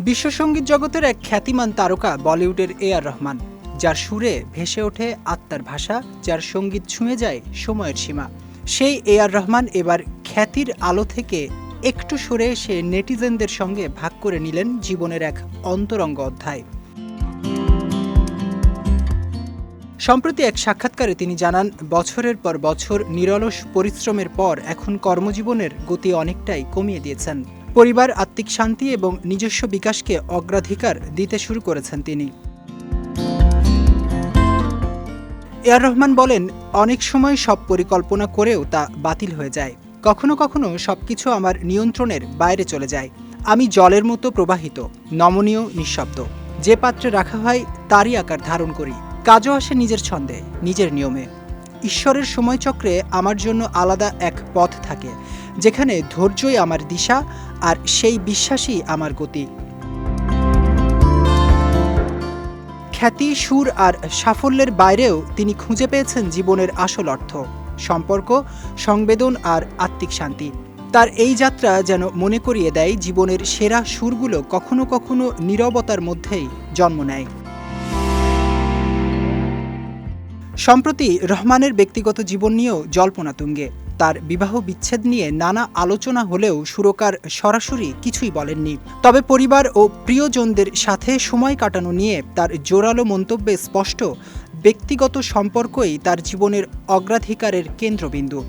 বিশ্ব সংগীত জগতের এক খ্যাতিমান তারকা বলিউডের এ আর রহমান, যার সুরে ভেসে ওঠে আত্মার ভাষা, যার সংগীত ছুঁয়ে যায় সময়ের সীমা। সেই এ আর রহমান এবার খ্যাতির আলো থেকে একটু সরে এসে নেটিজেনদের সঙ্গে ভাগ করে নিলেন জীবনের এক অন্তরঙ্গ অধ্যায়। সম্প্রতি এক সাক্ষাৎকারে তিনি জানান, বছরের পর বছর নিরলস পরিশ্রমের পর এখন কর্মজীবনের গতি অনেকটাই কমিয়ে দিয়েছেন। পরিবার, আত্মিক শান্তি এবং নিজস্ব বিকাশকে অগ্রাধিকার দিতে শুরু করেছেন তিনি। এয়ার রহমান বলেন, অনেক সময় সব পরিকল্পনা করেও তা বাতিল হয়ে যায়। কখনো কখনো সবকিছু আমার নিয়ন্ত্রণের বাইরে চলে যায়। আমি জলের মতো প্রবাহিত, নমনীয়, নিঃশব্দ। যে পাত্রে রাখা হয়, তারই আকার ধারণ করি। কাজও আসে নিজের ছন্দে, নিজের নিয়মে। ঈশ্বরের সময়চক্রে আমার জন্য আলাদা এক পথ থাকে। যেখানে ধৈর্যই আমার দিশা আর সেই বিশ্বাসই আমার গতি। খ্যাতি, সুর আর সাফল্যের বাইরেও তিনি খুঁজে পেয়েছেন জীবনের আসল অর্থ, সম্পর্ক, সংবেদন আর আত্মিক শান্তি। তার এই যাত্রা যেন মনে করিয়ে দেয় জীবনের সেরা সুরগুলো কখনো কখনো নীরবতার মধ্যেই জন্ম নেয়। সম্প্রতি রহমানের ব্যক্তিগত জীবন নিয়েও জল্পনা তুঙ্গে। তার বিবাহ বিচ্ছেদ নিয়ে নানা আলোচনা হলেও সুরকার সরাসরি কিছুই বলেননি। তবে পরিবার ও প্রিয়জনদের সাথে সময় কাটানো নিয়ে তার জোরালো মন্তব্যে স্পষ্ট, ব্যক্তিগত সম্পর্কই তার জীবনের অগ্রাধিকারের কেন্দ্রবিন্দু।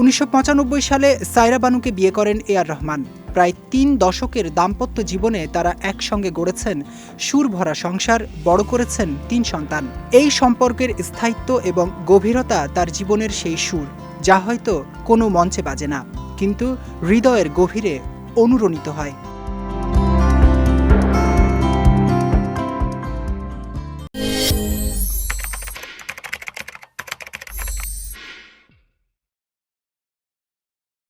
উনিশশো পঁচানব্বই সালে সাইরা বানুকে বিয়ে করেন এ আর রহমান। প্রায় তিন দশকের দাম্পত্য জীবনে তারা একসঙ্গে গড়েছেন সুর ভরা সংসার, বড় করেছেন তিন সন্তান। এই সম্পর্কের স্থায়িত্ব এবং গভীরতা তার জীবনের সেই সুর, যা হয়তো কোনো মঞ্চে বাজে না, কিন্তু হৃদয়ের গভীরে অনুরণিত হয়।